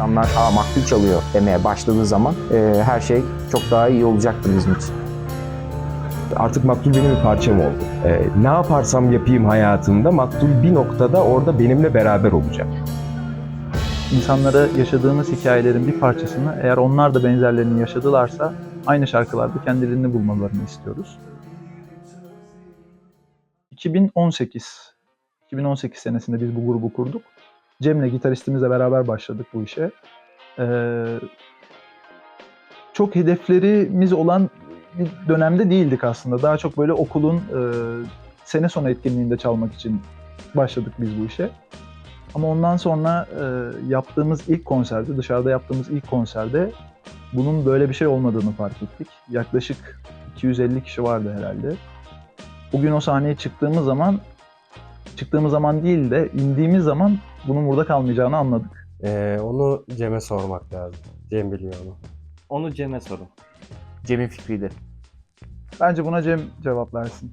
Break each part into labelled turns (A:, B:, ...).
A: insanlar aa maktul çalıyor demeye başladığı zaman e, her şey çok daha iyi olacaktır bizim için.
B: Artık maktul benim bir parçam oldu. Ee, ne yaparsam yapayım hayatımda maktul bir noktada orada benimle beraber olacak.
C: İnsanlara yaşadığımız hikayelerin bir parçasını eğer onlar da benzerlerini yaşadılarsa aynı şarkılarda kendilerini bulmalarını istiyoruz. 2018 2018 senesinde biz bu grubu kurduk. Cem'le gitaristimizle beraber başladık bu işe. Ee, çok hedeflerimiz olan bir dönemde değildik aslında. Daha çok böyle okulun e, sene sonu etkinliğinde çalmak için başladık biz bu işe. Ama ondan sonra e, yaptığımız ilk konserde, dışarıda yaptığımız ilk konserde bunun böyle bir şey olmadığını fark ettik. Yaklaşık 250 kişi vardı herhalde. Bugün o sahneye çıktığımız zaman, çıktığımız zaman değil de indiğimiz zaman bunun burada kalmayacağını anladık.
D: Ee, onu Cem'e sormak lazım. Cem biliyor onu.
E: Onu Cem'e sorun.
A: Cem'in fikriydi.
C: Bence buna Cem cevap versin.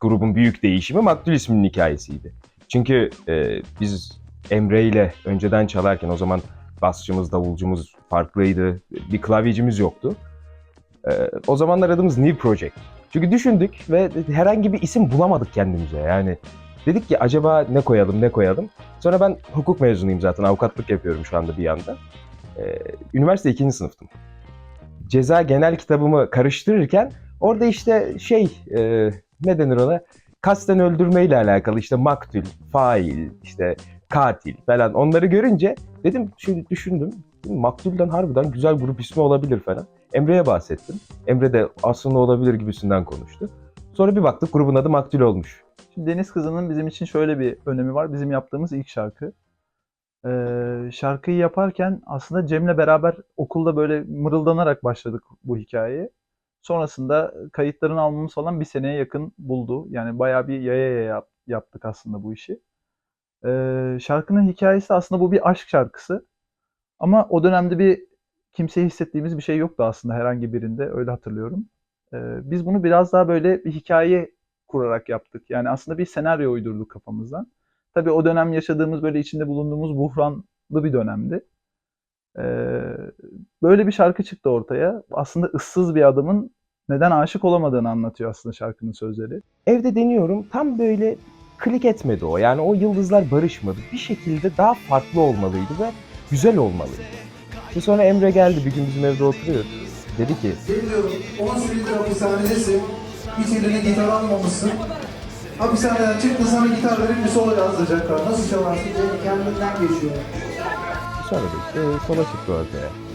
B: Grubun büyük değişimi maktul isminin hikayesiydi. Çünkü e, biz Emre ile önceden çalarken o zaman basçımız, davulcumuz farklıydı. Bir klavyecimiz yoktu. E, o zamanlar adımız New Project. Çünkü düşündük ve herhangi bir isim bulamadık kendimize. Yani dedik ki acaba ne koyalım, ne koyalım. Sonra ben hukuk mezunuyum zaten. Avukatlık yapıyorum şu anda bir yanda. E, üniversite ikinci sınıftım. Ceza genel kitabımı karıştırırken orada işte şey e, ne denir ona? Kasten öldürmeyle alakalı işte maktul, fail, işte katil falan onları görünce dedim şöyle düşündüm. Maktul'den harbiden güzel grup ismi olabilir falan. Emre'ye bahsettim. Emre de aslında olabilir gibisinden konuştu. Sonra bir baktık grubun adı Maktul olmuş.
C: Şimdi Deniz Kızı'nın bizim için şöyle bir önemi var. Bizim yaptığımız ilk şarkı. Ee, şarkıyı yaparken aslında Cem'le beraber okulda böyle mırıldanarak başladık bu hikayeye. Sonrasında kayıtların almamız falan bir seneye yakın buldu. Yani bayağı bir yaya yaya yap- yaptık aslında bu işi. Ee, şarkının hikayesi aslında bu bir aşk şarkısı. Ama o dönemde bir kimseye hissettiğimiz bir şey yoktu aslında herhangi birinde. Öyle hatırlıyorum. Ee, biz bunu biraz daha böyle bir hikaye kurarak yaptık. Yani aslında bir senaryo uydurduk kafamızdan. Tabii o dönem yaşadığımız böyle içinde bulunduğumuz buhranlı bir dönemdi. Ee, böyle bir şarkı çıktı ortaya. Aslında ıssız bir adamın neden aşık olamadığını anlatıyor aslında şarkının sözleri.
B: Evde deniyorum tam böyle klik etmedi o. Yani o yıldızlar barışmadı. Bir şekilde daha farklı olmalıydı ve güzel olmalıydı. İşte sonra Emre geldi bir gün bizim evde oturuyor. Dedi ki
F: Bilmiyorum 10 senedir hapishanedesin. Hiç eline gitar almamışsın. Hapishaneden çıktın sana gitar verip bir solo yazdıracaklar. Nasıl çalarsın? Beni kendinden geçiyor.
B: sonra da işte sola çıktı ortaya.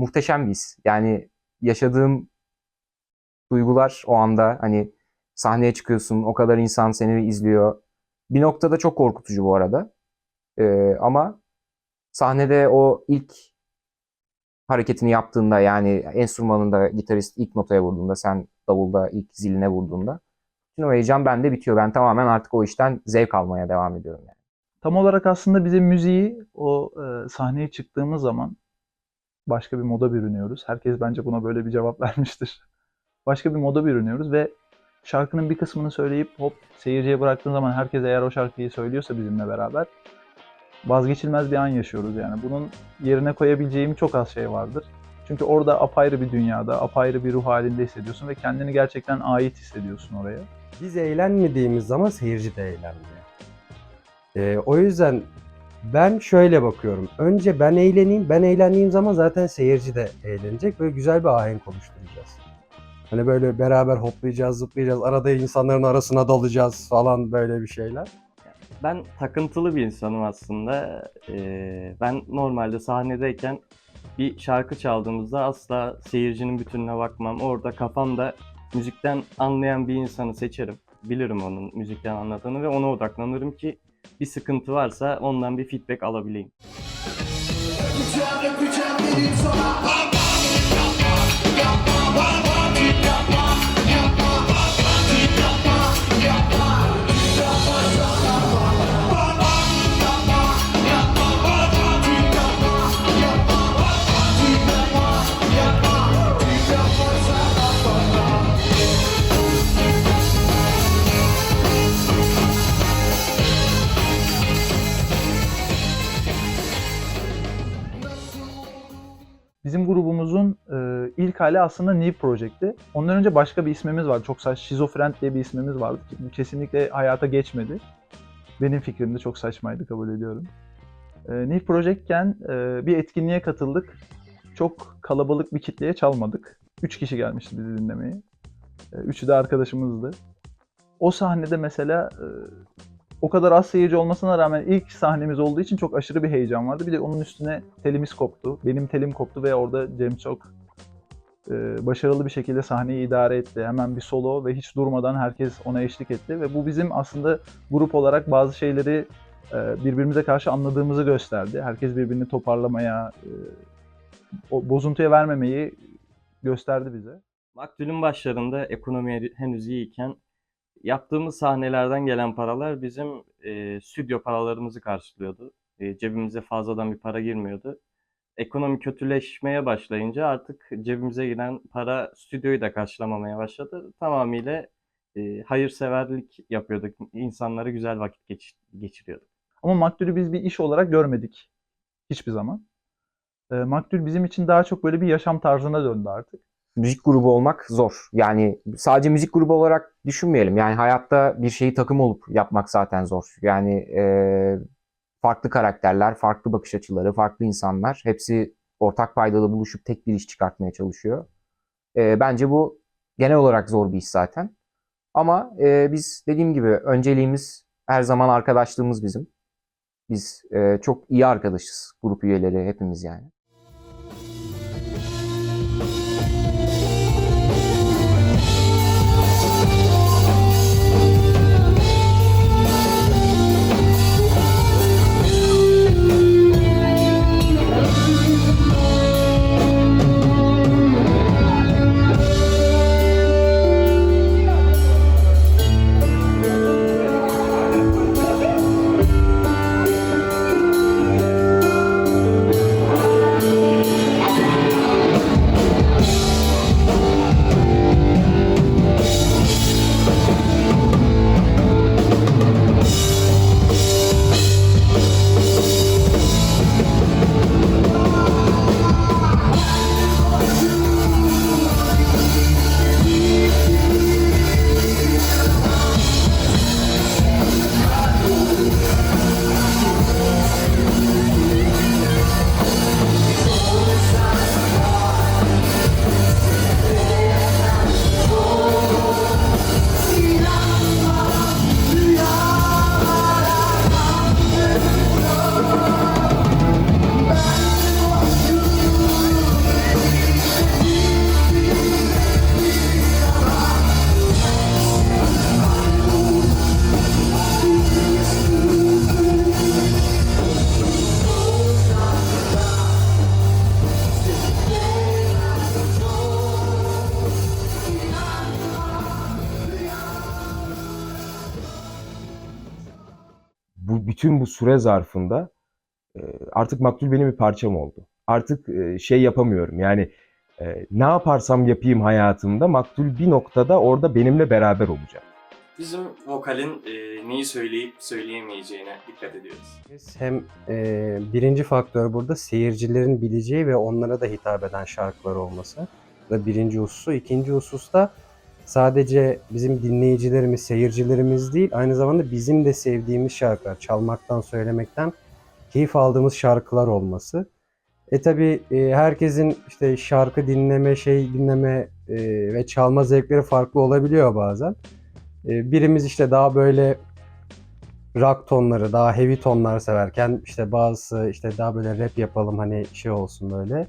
A: Muhteşem bir his. Yani yaşadığım duygular o anda hani sahneye çıkıyorsun, o kadar insan seni izliyor. Bir noktada çok korkutucu bu arada. Ee, ama sahnede o ilk hareketini yaptığında yani enstrümanında gitarist ilk notaya vurduğunda, sen davulda ilk ziline vurduğunda bütün o heyecan bende bitiyor. Ben tamamen artık o işten zevk almaya devam ediyorum yani.
C: Tam olarak aslında bize müziği o e, sahneye çıktığımız zaman başka bir moda bürünüyoruz. Herkes bence buna böyle bir cevap vermiştir. Başka bir moda bürünüyoruz ve şarkının bir kısmını söyleyip hop seyirciye bıraktığın zaman herkes eğer o şarkıyı söylüyorsa bizimle beraber vazgeçilmez bir an yaşıyoruz yani. Bunun yerine koyabileceğim çok az şey vardır. Çünkü orada apayrı bir dünyada, apayrı bir ruh halinde hissediyorsun ve kendini gerçekten ait hissediyorsun oraya.
D: Biz eğlenmediğimiz zaman seyirci de eğlenmiyor. Ee, o yüzden ben şöyle bakıyorum. Önce ben eğleneyim. Ben eğlendiğim zaman zaten seyirci de eğlenecek. Böyle güzel bir ahenk oluşturacağız. Hani böyle beraber hoplayacağız, zıplayacağız. Arada insanların arasına dalacağız falan böyle bir şeyler.
E: Ben takıntılı bir insanım aslında. Ee, ben normalde sahnedeyken bir şarkı çaldığımızda asla seyircinin bütününe bakmam. Orada kafamda müzikten anlayan bir insanı seçerim. Bilirim onun müzikten anladığını ve ona odaklanırım ki bir sıkıntı varsa ondan bir feedback alabileyim.
C: E, hali aslında New Project'ti. Ondan önce başka bir ismimiz vardı. Çok saç, Şizofrend diye bir ismimiz vardı. Kesinlikle hayata geçmedi. Benim fikrimde çok saçmaydı kabul ediyorum. E, New Project'ken e, bir etkinliğe katıldık. Çok kalabalık bir kitleye çalmadık. Üç kişi gelmişti bizi dinlemeye. E, üçü de arkadaşımızdı. O sahnede mesela e, o kadar az seyirci olmasına rağmen ilk sahnemiz olduğu için çok aşırı bir heyecan vardı. Bir de onun üstüne telimiz koptu. Benim telim koptu ve orada Cem çok e, başarılı bir şekilde sahneyi idare etti. Hemen bir solo ve hiç durmadan herkes ona eşlik etti. Ve bu bizim aslında grup olarak bazı şeyleri e, birbirimize karşı anladığımızı gösterdi. Herkes birbirini toparlamaya, e, bozuntuya vermemeyi gösterdi bize.
E: Maktul'ün başlarında ekonomi henüz iyiyken yaptığımız sahnelerden gelen paralar bizim e, stüdyo paralarımızı karşılıyordu. E, cebimize fazladan bir para girmiyordu. Ekonomi kötüleşmeye başlayınca artık cebimize giren para stüdyoyu da karşılamamaya başladı. Tamamıyla e, hayırseverlik yapıyorduk. İnsanlara güzel vakit geç- geçiriyorduk.
C: Ama Maktul'ü biz bir iş olarak görmedik. Hiçbir zaman. E, Maktul bizim için daha çok böyle bir yaşam tarzına döndü artık.
A: müzik grubu olmak zor. Yani sadece müzik grubu olarak düşünmeyelim. Yani hayatta bir şeyi takım olup yapmak zaten zor. Yani e, farklı karakterler, farklı bakış açıları, farklı insanlar hepsi ortak paydada buluşup tek bir iş çıkartmaya çalışıyor. E, bence bu genel olarak zor bir iş zaten. Ama e, biz dediğim gibi önceliğimiz her zaman arkadaşlığımız bizim. Biz e, çok iyi arkadaşız grup üyeleri hepimiz yani.
B: Bütün bu süre zarfında e, artık Maktul benim bir parçam oldu. Artık e, şey yapamıyorum yani e, ne yaparsam yapayım hayatımda Maktul bir noktada orada benimle beraber olacak.
E: Bizim vokalin e, neyi söyleyip söyleyemeyeceğine dikkat ediyoruz.
D: Hem e, birinci faktör burada seyircilerin bileceği ve onlara da hitap eden şarkılar olması. Da birinci hususu. İkinci hususta sadece bizim dinleyicilerimiz, seyircilerimiz değil, aynı zamanda bizim de sevdiğimiz şarkılar, çalmaktan, söylemekten keyif aldığımız şarkılar olması. E tabi herkesin işte şarkı dinleme, şey dinleme e, ve çalma zevkleri farklı olabiliyor bazen. E, birimiz işte daha böyle rock tonları, daha heavy tonlar severken işte bazısı işte daha böyle rap yapalım hani şey olsun böyle.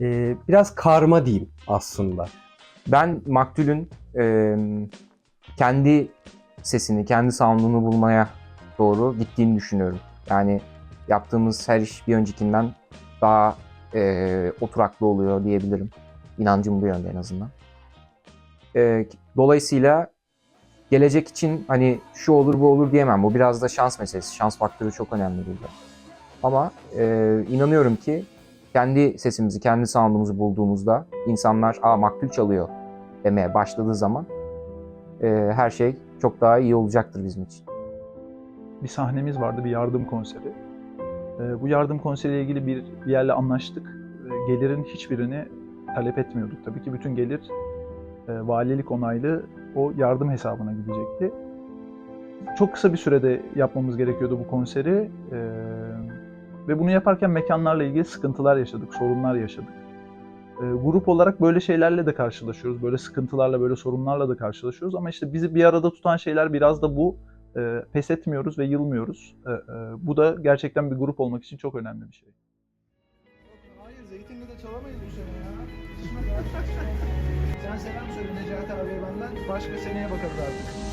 D: E, biraz karma diyeyim aslında.
A: Ben Maktul'ün e, kendi sesini, kendi sound'unu bulmaya doğru gittiğini düşünüyorum. Yani yaptığımız her iş bir öncekinden daha e, oturaklı oluyor diyebilirim. İnancım bu yönde en azından. E, dolayısıyla gelecek için hani şu olur bu olur diyemem. Bu biraz da şans meselesi. Şans faktörü çok önemli burada. Ama e, inanıyorum ki kendi sesimizi, kendi sound'umuzu bulduğumuzda insanlar aa maktul çalıyor demeye başladığı zaman e, her şey çok daha iyi olacaktır bizim için.
C: bir sahnemiz vardı, bir yardım konseri. Ee, bu yardım konseriyle ilgili bir, bir yerle anlaştık. Ee, gelirin hiçbirini talep etmiyorduk. Tabii ki bütün gelir e, valilik onaylı o yardım hesabına gidecekti. Çok kısa bir sürede yapmamız gerekiyordu bu konseri. Ee, ve bunu yaparken mekanlarla ilgili sıkıntılar yaşadık, sorunlar yaşadık. Ee, grup olarak böyle şeylerle de karşılaşıyoruz. Böyle sıkıntılarla, böyle sorunlarla da karşılaşıyoruz. Ama işte bizi bir arada tutan şeyler biraz da bu e, pes etmiyoruz ve yılmıyoruz. E, e, bu da gerçekten bir grup olmak için çok önemli bir şey.
F: Hayır Zeytinli'de çalamayız bu sene ya. Sen selam söyle Necati abiye benden. Başka seneye bakarız artık.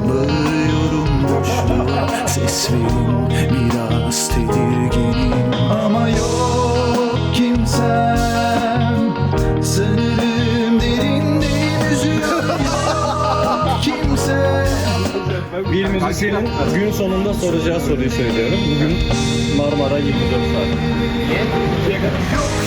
G: Bağırıyorum Seslerim biraz tedirginim. Ama yok kimsem. Sanırım derinde yüzüyor kimse
H: Bir müzisyenin gün sonunda soracağı soruyu söylüyorum. Bugün Marmara 24 saat.
G: Yok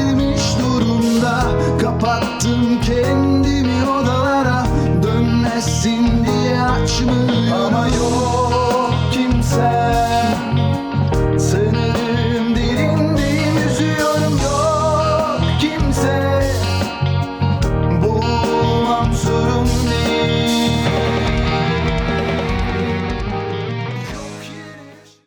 G: girmiş durumda. Kapattım
H: kendimi odalara. Dönmezsin diye açmıyorum. Ama yok.